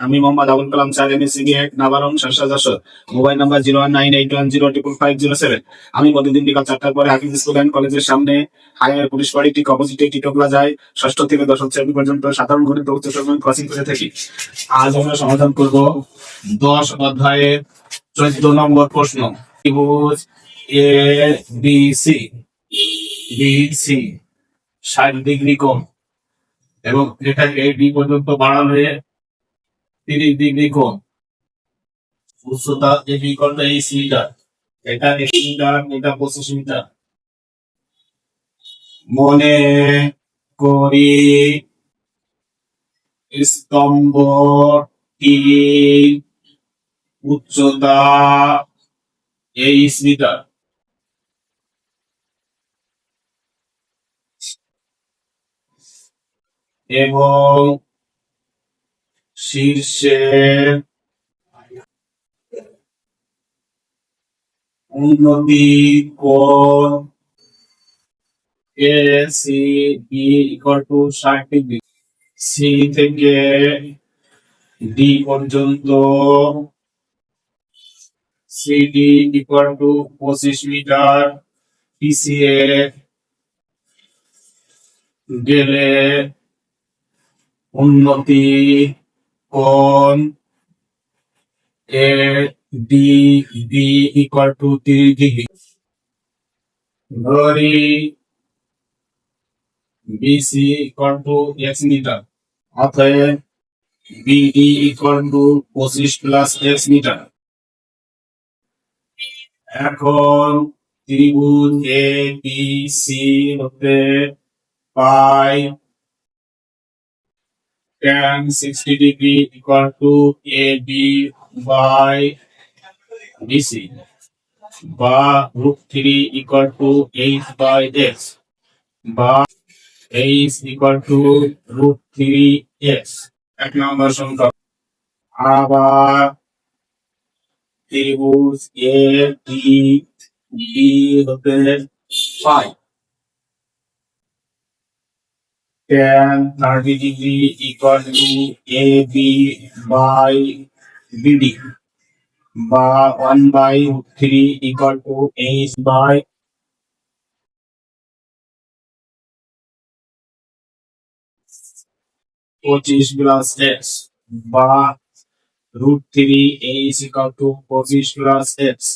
আমি মোহাম্মদ আবুল কালাম চার M S এক নাবারম Jessore. Mobile number zero one nine eight one zero triple five zero seven. আমি প্রতিদিন বিকাল চারটার পরে হাফিজ স্টুডেন্ট কলেজের সামনে হায়ার পুলিশ বাড়ি ঠিক অপোজিটে টিটকলা যায়। ষষ্ঠ থেকে দশম শ্রেণি পর্যন্ত সাধারণ গণিত উচ্চ ক্রসিং করে থাকি। আজ আমরা সমাধান করব দশ অধ্যায়ের চোদ্দ নম্বর প্রশ্ন। ত্রিভুজ A B C B C ষাট ডিগ্রি কোণ। এবং এটা এ ডি পর্যন্ত বাড়ালে তিরিশ ডিগ্রি কোণ। উচ্চতা এ বি এই মিটার। এটা মিটার, এটা পঁচিশ মিটার। মনে করি স্তম্ভটি উচ্চতা এইচ মিটার। এবং শীর্ষে উন্নতি কোণ A C B equal to ষাট সি থেকে ডি পর্যন্ত সিডি ইকুয়াল টু পঁচিশ মিটার পিসিএ গেলে উন্নতি কোণ A, D B equal to তিরিশ ডিগ্রি ধরি BC equal to x metre. অতএব বিডি ইকুয়াল টু পঁচিশ প্লাস এক্স মিটার। এখন ত্রিভুজ এ, বি, সি, হতে পাই tan 60 degree equal to AB by BC বা root 3 equal to H by X বা H equal to root 3 X এক নম্বর সংখ্যা আবার ত্রিভুজ এ টি বি হতে পাই tan 30 degree equal to AB by BD বা 1 by 3 equal to H by পঁচিশ প্লাস এক্স বা root three H equal to পঁচিশ প্লাস এক্স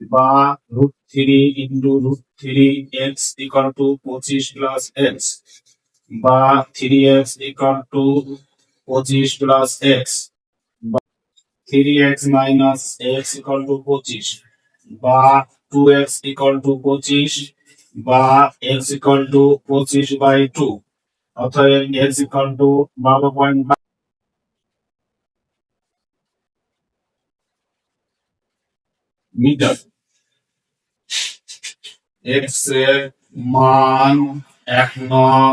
বা root three into root three x equal to পঁচিশ plus x বা three x equal to পঁচিশ plus x three x minus x equal to পঁচিশ বা two x equal to পঁচিশ বা x equal to পঁচিশ by two অতএব x equal to বারো পয়েন্ট মিটার এক্সের মান এক নং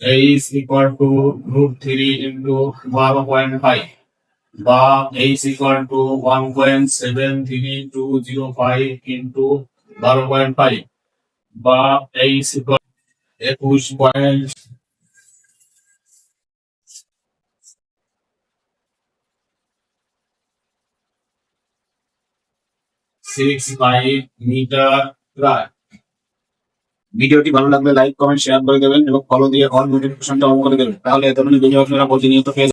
is equal to root 3 into 1.5 বা h equal to 1.73205 into 12.5 বা h equal একুশ পয়েন্ট সিক্স ফাইভ মিটার প্রায় ভিডিওটি ভালো লাগলে লাইক কমেন্ট শেয়ার করে দেবেন এবং ফলো দিয়ে অল নোটিফিকেশনটা অন করে দেবেন তাহলে এত ধরনের ভিডিও আপনারা প্রতিনিয়ত পেয়ে।